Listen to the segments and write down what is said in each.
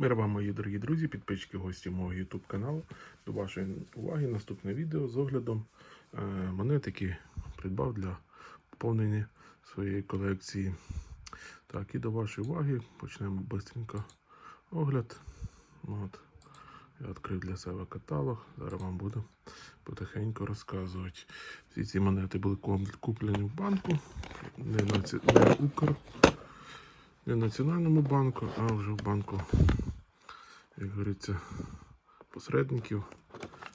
Мир вам, мої дорогі друзі, підписчики, гості мого YouTube каналу. До вашої уваги наступне відео з оглядом е, монет, які придбав для поповнення своєї колекції. Так, і до вашої уваги почнемо швидко огляд. От. Я відкрив для себе каталог. Зараз вам буду потихеньку розказувати. Всі ці монети були куплені в банку, не, наці... не Укр, не в Національному банку, а вже в банку, як говориться, посередників,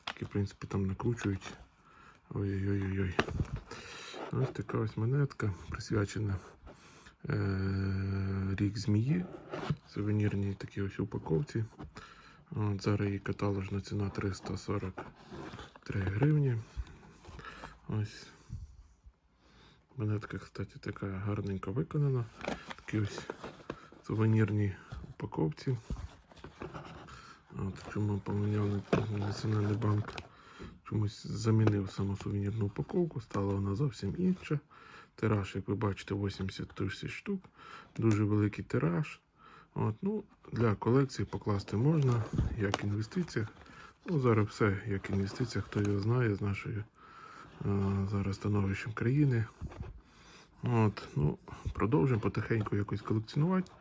які, в принципі, там накручують. Ой-ой-ой-ой. Ось така ось монетка, присвячена е- рік змії. Сувенірній такій ось упаковці. От, зараз її каталожна ціна 343 гривні. Ось. Монетка, кстати, така гарненько виконана. Такі ось сувенірні упаковці. От, чому поміняв Національний банк чомусь замінив саму сувенірну упаковку, стала вона зовсім інша. Тираж, як ви бачите, 80 тисяч штук. Дуже великий тираж. От, ну, Для колекції покласти можна, як інвестиція. Ну, зараз все як інвестиція, хто його знає з нашою е, зараз становищем країни. От, ну, Продовжуємо потихеньку якось колекціонувати.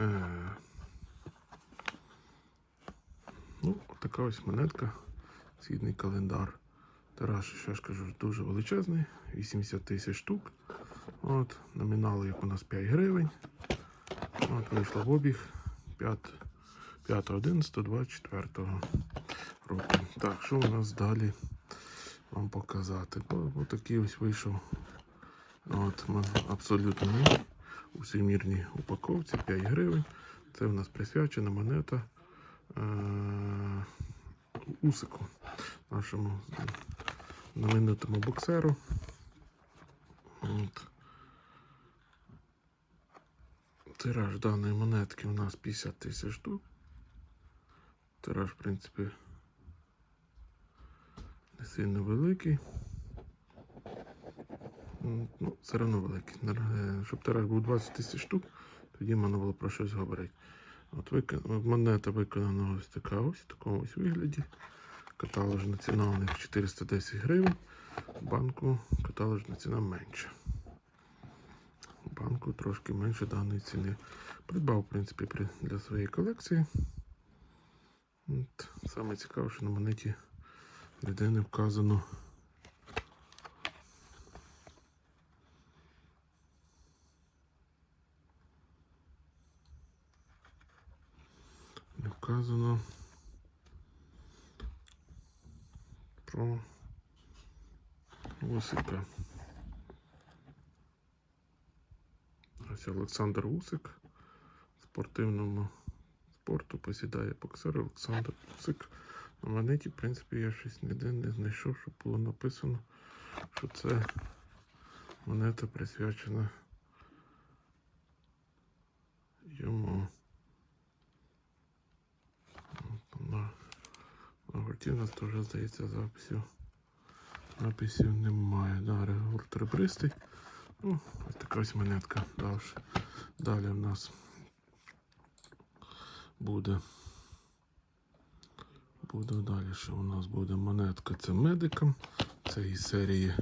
Е, ну, така ось монетка, східний календар. Тираж, ще ж кажу, дуже величезний, 80 тисяч штук. От, Номінал, як у нас 5 гривень. От, вийшла в обіг 5.11.24 року. Так, що у нас далі вам показати? Отакий ось вийшов От, абсолютно у всемірній упаковці 5 гривень. Це в нас присвячена монета Усику, нашому знаменитому боксеру. От. Тираж даної монетки у нас 50 тисяч штук. Тираж, в принципі, не сильно великий. Ну, все одно великий. Е, Щоб тираж був 20 тисяч штук, тоді можна було про щось говорити. От вик- монета виконана ось така ось в такому ось вигляді. Каталожна ціна у них 410 гривень. Банку каталожна ціна менша. Банку трошки менше даної ціни. Придбав, в принципі, при- для своєї колекції. От. Саме цікаве, що на монеті не вказано. Не вказано про Усика. Ось Олександр Усик. В спортивному спорту посідає боксер Олександр Усик. На монеті, в принципі, я щось ніде не знайшов, щоб було написано, що це монета присвячена йому. От На, на гурті нас теж, здається, записів. Написів немає. Да, гурт ребристий. Ну, ось така ось монетка. Далі, далі в нас буде. Буде далі, що у нас буде монетка. Це медикам. Це із серії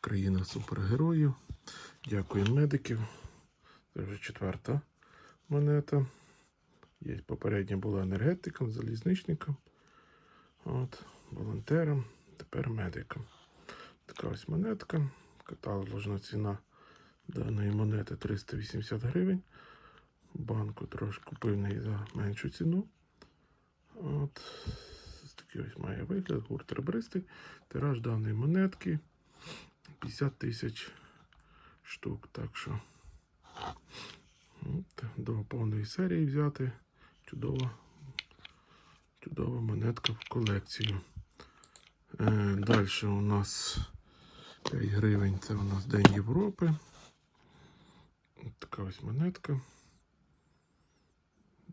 Країна супергероїв. Дякую медиків. Це вже четверта монета. Є попередня була енергетиком, залізничником. От, волонтером, тепер медиком. Така ось монетка. Каталожна ціна даної монети 380 гривень. Банку трошки купив неї за меншу ціну. От. Такий ось має вигляд, гурт ребристий. Тираж даної монетки 50 тисяч штук. Так що от, до повної серії взяти. Чудова, чудова монетка в колекцію. Е, Далі у нас 5 гривень. Це у нас День Європи. От така ось монетка.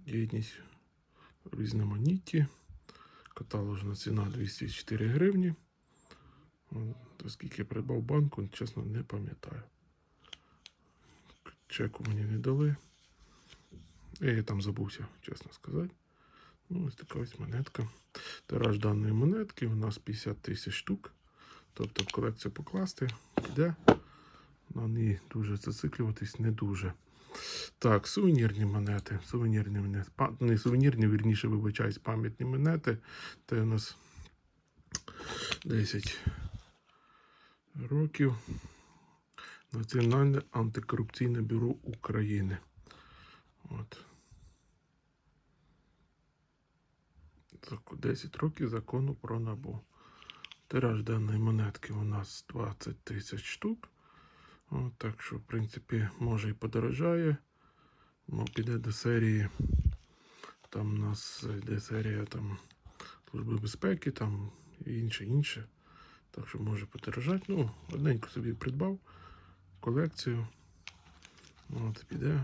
Єдність різноманітті. Каталожна ціна 204 гривні. От, Оскільки я придбав банку, чесно, не пам'ятаю. Чеку мені не дали. Я там забувся, чесно сказати. Ну, ось така ось монетка. Тираж даної монетки у нас 50 тисяч штук. Тобто в колекцію покласти піде. На ній дуже зациклюватись не дуже. Так, сувенірні монети. Сувенірні монети. Не сувенірні, вірніше, вибачаюсь, пам'ятні монети. Це у нас 10 років. Національне антикорупційне бюро України. От. 10 років закону про набу. Тираж даної монетки у нас 20 тисяч штук. От, так що, в принципі, може і подорожає. Ну, піде до серії. Там у нас йде серія там, Служби безпеки, там і інше, інше. Так що може подорожати. Ну, одненько собі придбав колекцію. От, піде.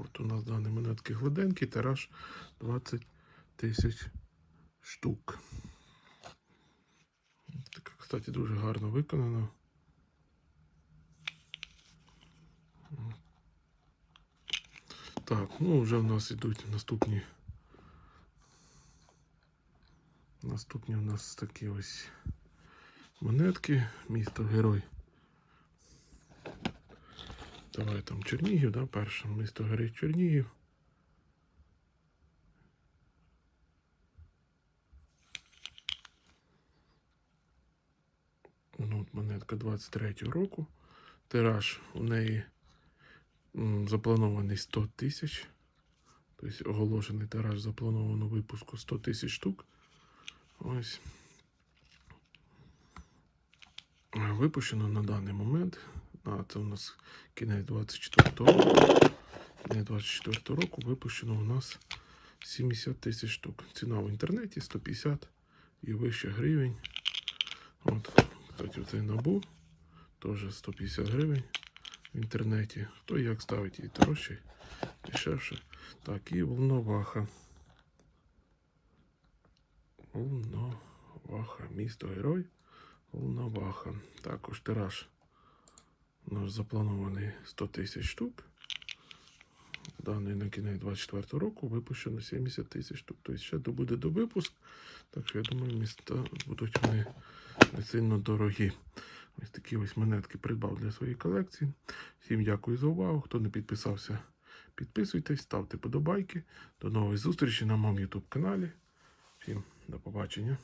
От у нас дані монетки гладенький, тираж 20 тисяч штук. Така, кстати, дуже гарно виконано. Так, ну вже в нас йдуть наступні. Наступні у нас такі ось монетки. Місто Герой. Давай там Чернігів, да, перше. Місто Герой Чернігів. От монетка 23 року. Тираж у неї запланований 100 тисяч. Тобто оголошений тираж заплановано випуску 100 тисяч штук. Ось. Випущено на даний момент. А, це у нас кінець 24 року. Кінець 24 року випущено у нас 70 тисяч штук. Ціна в інтернеті 150 і вище гривень. От, кстати, цей набу теж 150 гривень в інтернеті. Хто як ставить її дорожче, дешевше. Так, і волноваха. Волноваха. Місто Герой. Волноваха. Також тираж у нас запланований 100 тисяч штук. Даний на кінець 24 року випущено 70 тисяч. Тобто ще буде до випуск. Так що я думаю, міста будуть вони не сильно дорогі. Ось такі ось монетки придбав для своєї колекції. Всім дякую за увагу. Хто не підписався, підписуйтесь, ставте подобайки. До нової зустрічі на моєму YouTube каналі. Всім до побачення.